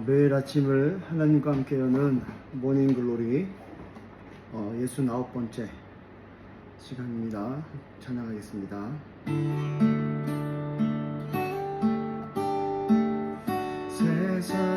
어, 매일 아침을 하나님과 함께 여는 모닝 글로리 어, 69번째 시간입니다. 찬양하겠습니다. 세상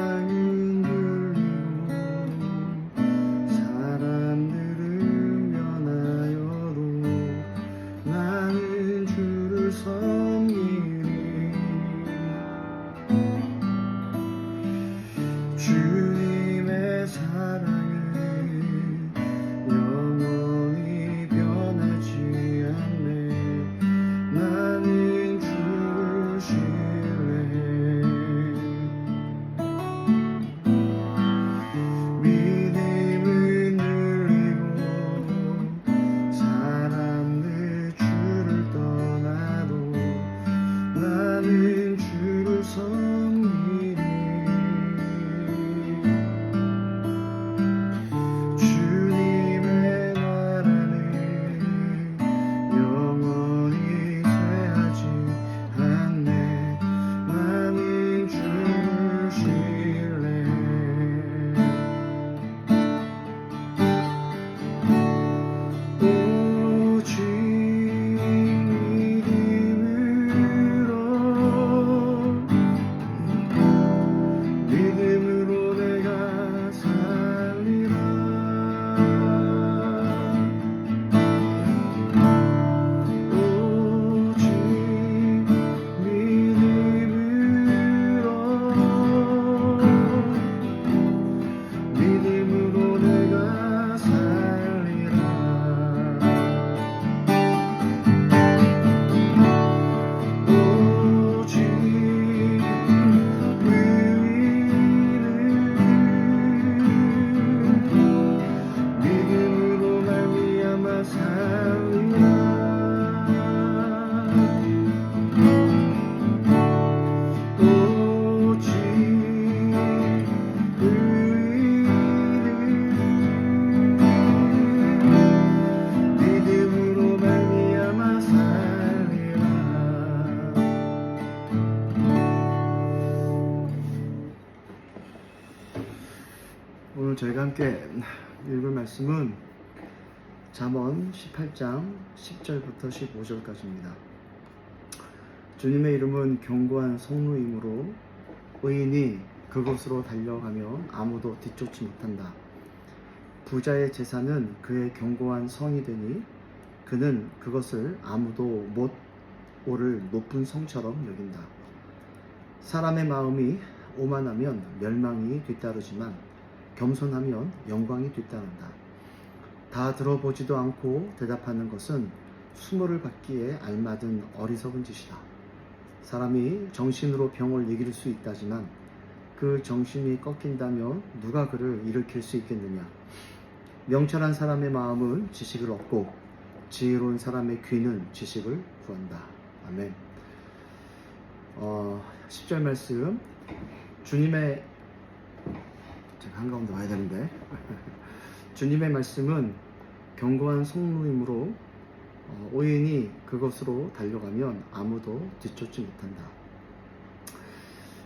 함께 읽을 말씀은 잠언 18장 10절부터 15절까지입니다. 주님의 이름은 견고한 성루이므로 의인이 그곳으로 달려가면 아무도 뒤쫓지 못한다. 부자의 재산은 그의 견고한 성이 되니 그는 그것을 아무도 못 오를 높은 성처럼 여긴다. 사람의 마음이 오만하면 멸망이 뒤따르지만 겸손하면 영광이 뒤따른다. 다 들어보지도 않고 대답하는 것은 수모를 받기에 알맞은 어리석은 짓이다. 사람이 정신으로 병을 이길 수 있다지만 그 정신이 꺾인다면 누가 그를 일으킬 수 있겠느냐? 명철한 사람의 마음은 지식을 얻고 지혜로운 사람의 귀는 지식을 구한다. 아멘. 어, 10절 말씀 주님의 제가 한가운데 와야 되는데 주님의 말씀은 견고한 성루이므로 어, 오인이 그것으로 달려가면 아무도 뒤쫓지 못한다.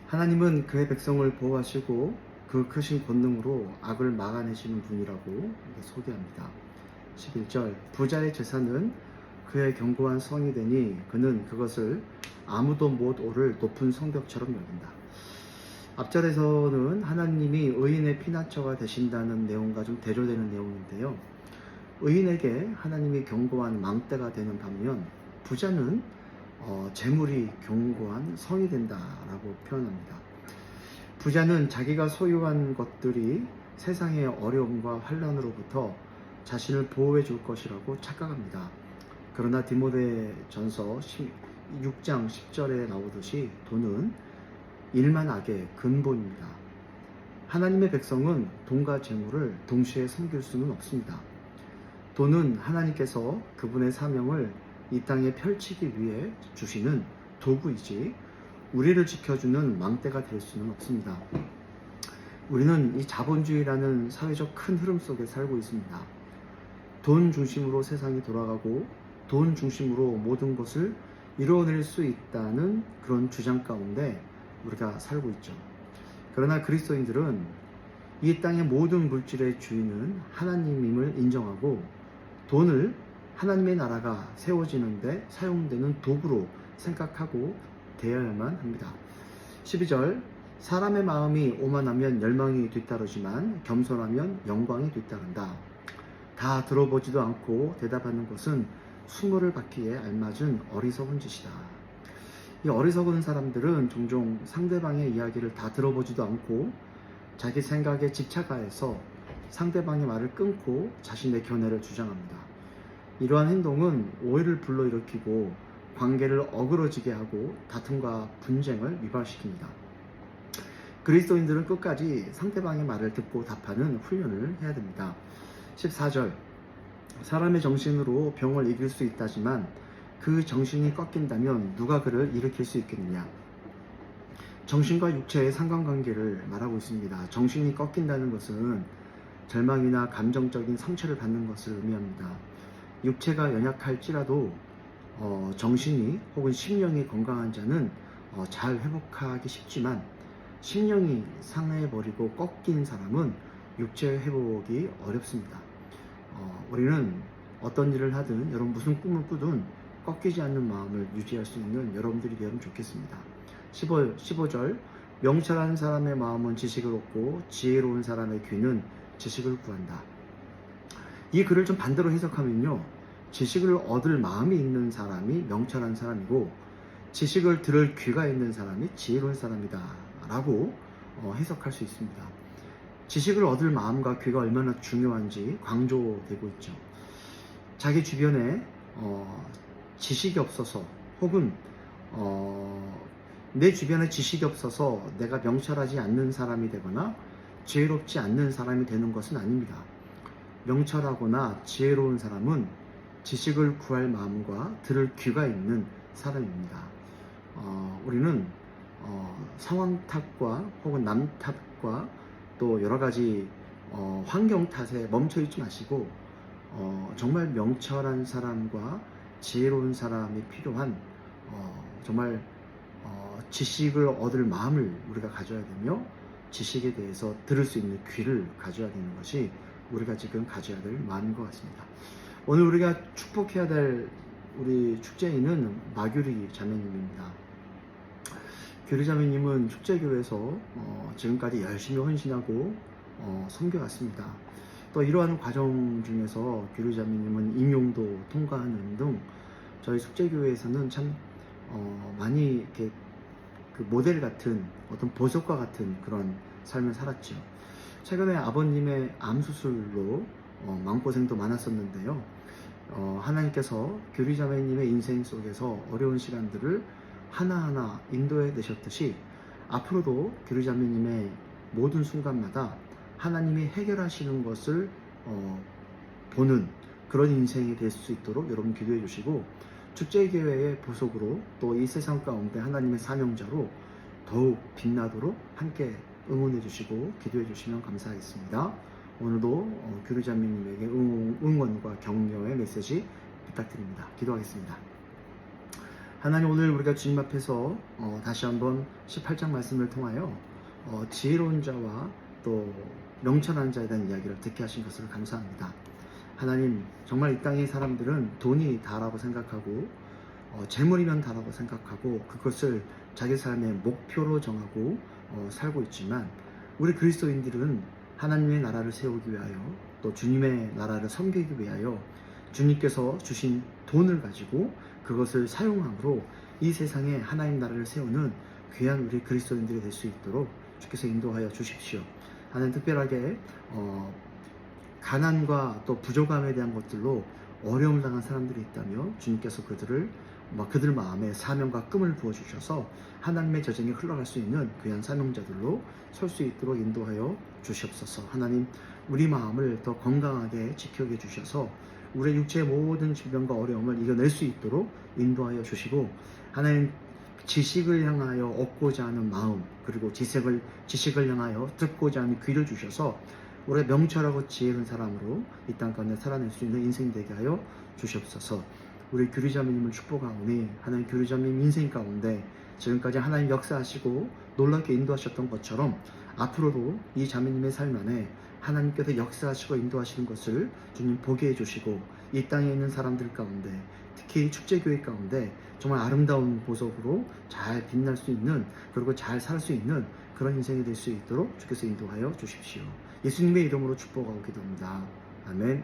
하나님은 그의 백성을 보호하시고 그 크신 권능으로 악을 막아내시는 분이라고 소개합니다. 11절 부자의 재산은 그의 견고한 성이 되니 그는 그것을 아무도 못 오를 높은 성벽처럼 여긴다. 앞절에서는 하나님이 의인의 피난처가 되신다는 내용과 좀 대조되는 내용인데요. 의인에게 하나님이 견고한 망대가 되는 반면 부자는 어, 재물이 견고한 성이 된다라고 표현합니다. 부자는 자기가 소유한 것들이 세상의 어려움과 환란으로부터 자신을 보호해 줄 것이라고 착각합니다. 그러나 디모데 전서 6장 10절에 나오듯이 돈은 일만 악의 근본입니다. 하나님의 백성은 돈과 재물을 동시에 섬길 수는 없습니다. 돈은 하나님께서 그분의 사명을 이 땅에 펼치기 위해 주시는 도구이지 우리를 지켜주는 망대가 될 수는 없습니다. 우리는 이 자본주의라는 사회적 큰 흐름 속에 살고 있습니다. 돈 중심으로 세상이 돌아가고 돈 중심으로 모든 것을 이루어낼 수 있다는 그런 주장 가운데 우리가 살고 있죠. 그러나 그리스도인들은 이 땅의 모든 물질의 주인은 하나님임을 인정하고 돈을 하나님의 나라가 세워지는데 사용되는 도구로 생각하고 되어야만 합니다. 12절 사람의 마음이 오만하면 열망이 뒤따르지만 겸손하면 영광이 뒤따른다. 다 들어보지도 않고 대답하는 것은 수모를 받기에 알맞은 어리석은 짓이다. 이 어리석은 사람들은 종종 상대방의 이야기를 다 들어보지도 않고 자기 생각에 집착하여서 상대방의 말을 끊고 자신의 견해를 주장합니다. 이러한 행동은 오해를 불러일으키고 관계를 어그러지게 하고 다툼과 분쟁을 유발시킵니다. 그리스도인들은 끝까지 상대방의 말을 듣고 답하는 훈련을 해야 됩니다. 14절 사람의 정신으로 병을 이길 수 있다지만 그 정신이 꺾인다면 누가 그를 일으킬 수 있겠느냐? 정신과 육체의 상관관계를 말하고 있습니다. 정신이 꺾인다는 것은 절망이나 감정적인 상처를 받는 것을 의미합니다. 육체가 연약할지라도 어, 정신이 혹은 심령이 건강한 자는 어, 잘 회복하기 쉽지만 심령이 상해버리고 꺾인 사람은 육체 회복이 어렵습니다. 어, 우리는 어떤 일을 하든 여러분 무슨 꿈을 꾸든 꺾이지 않는 마음을 유지할 수 있는 여러분들이 되면 좋겠습니다. 15, 15절 명철한 사람의 마음은 지식을 얻고 지혜로운 사람의 귀는 지식을 구한다. 이 글을 좀 반대로 해석하면요. 지식을 얻을 마음이 있는 사람이 명철한 사람이고 지식을 들을 귀가 있는 사람이 지혜로운 사람이다. 라고 어, 해석할 수 있습니다. 지식을 얻을 마음과 귀가 얼마나 중요한지 강조되고 있죠. 자기 주변에 어, 지식이 없어서 혹은 어, 내 주변에 지식이 없어서 내가 명철하지 않는 사람이 되거나 지혜롭지 않는 사람이 되는 것은 아닙니다. 명철하거나 지혜로운 사람은 지식을 구할 마음과 들을 귀가 있는 사람입니다. 어, 우리는 어, 상황 탓과 혹은 남 탓과 또 여러 가지 어, 환경 탓에 멈춰 있지 마시고 어, 정말 명철한 사람과 지혜로운 사람이 필요한 어, 정말 어, 지식을 얻을 마음을 우리가 가져야 되며 지식에 대해서 들을 수 있는 귀를 가져야 되는 것이 우리가 지금 가져야 될 마음인 것 같습니다. 오늘 우리가 축복해야 될 우리 축제인은 마규리 자매님입니다. 규리 자매님은 축제교회에서 어, 지금까지 열심히 헌신하고 어, 섬겨왔습니다. 또 이러한 과정 중에서 규리 자매님은 임용도 통과하는 등 저희 숙제교회에서는 참 어, 많이 이렇게 그 모델 같은 어떤 보석과 같은 그런 삶을 살았죠. 최근에 아버님의 암 수술로 어, 마음고생도 많았었는데요. 어, 하나님께서 교리자매님의 인생 속에서 어려운 시간들을 하나하나 인도해 내셨듯이 앞으로도 교리자매님의 모든 순간마다 하나님이 해결하시는 것을 어, 보는 그런 인생이 될 수 있도록 여러분 기도해 주시고 축제교회의 보석으로 또 이 세상 가운데 하나님의 사명자로 더욱 빛나도록 함께 응원해 주시고 기도해 주시면 감사하겠습니다. 오늘도 어, 교류자매님에게 응원과 격려의 메시지 부탁드립니다. 기도하겠습니다. 하나님 오늘 우리가 주님 앞에서 어, 다시 한번 18장 말씀을 통하여 어, 지혜로운 자와 또 명철한 자에 대한 이야기를 듣게 하신 것을 감사합니다. 하나님 정말 이 땅의 사람들은 돈이 다라고 생각하고 어, 재물이면 다라고 생각하고 그것을 자기 삶의 목표로 정하고 어, 살고 있지만 우리 그리스도인들은 하나님의 나라를 세우기 위하여 또 주님의 나라를 섬기기 위하여 주님께서 주신 돈을 가지고 그것을 사용함으로 이 세상에 하나님 나라를 세우는 귀한 우리 그리스도인들이 될 수 있도록 주께서 인도하여 주십시오. 하나님 특별하게 어, 가난과 또 부족함에 대한 것들로 어려움을 당한 사람들이 있다며 주님께서 그들을 막 그들 마음에 사명과 꿈을 부어 주셔서 하나님의 저정에 흘러갈 수 있는 귀한 사명자들로 설 수 있도록 인도하여 주시옵소서. 하나님 우리 마음을 더 건강하게 지켜게 주셔서 우리 육체의 모든 질병과 어려움을 이겨낼 수 있도록 인도하여 주시고 하나님 지식을 향하여 얻고자 하는 마음 그리고 지식을 지식을 향하여 듣고자 하는 귀를 주셔서 우리 명철하고 지혜로운 사람으로 이 땅 가운데 살아낼 수 있는 인생 되게 하여 주시옵소서. 우리 교리자매님을 축복하오니 하나님 교리자매님 인생 가운데 지금까지 하나님 역사하시고 놀랍게 인도하셨던 것처럼 앞으로도 이 자매님의 삶 안에 하나님께서 역사하시고 인도하시는 것을 주님 보게 해주시고 이 땅에 있는 사람들 가운데 특히 축제교회 가운데 정말 아름다운 보석으로 잘 빛날 수 있는 그리고 잘 살 수 있는 그런 인생이 될 수 있도록 주께서 인도하여 주십시오. 예수님의 이름으로 축복하고 기도합니다. 아멘.